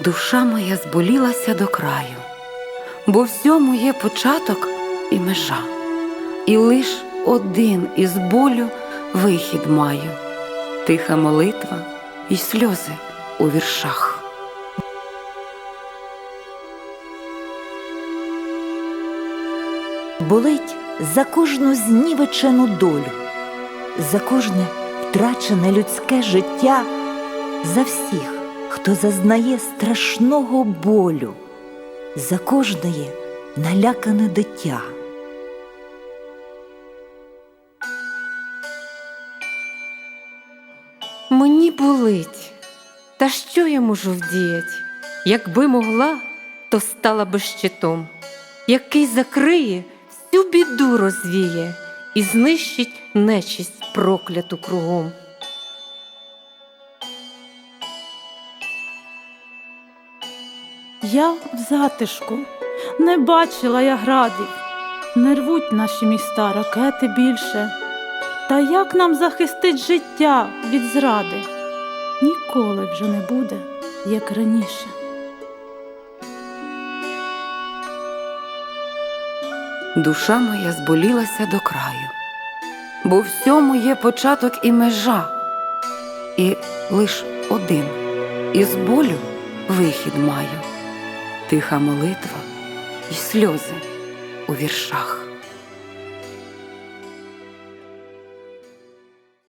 Душа моя зболілася до краю, бо всьому є початок і межа, і лиш один із болю вихід маю, тиха молитва і сльози у віршах. болить за кожну знівечену долю, за кожне втрачене людське життя, за всіх, хто зазнає страшного болю, за кожне налякане дитя. Мені болить, та що я можу вдіять? Якби могла, то стала би щитом, який закриє, всю біду розвіє і знищить нечисть прокляту кругом. Я в затишку, не бачила я градів, не рвуть наші міста ракети більше. Та як нам захистить життя від зради? Ніколи вже не буде, як раніше. Душа моя зболілася до краю, бо всьому є початок і межа, і лиш один із болю вихід маю, тиха молитва і сльози у віршах.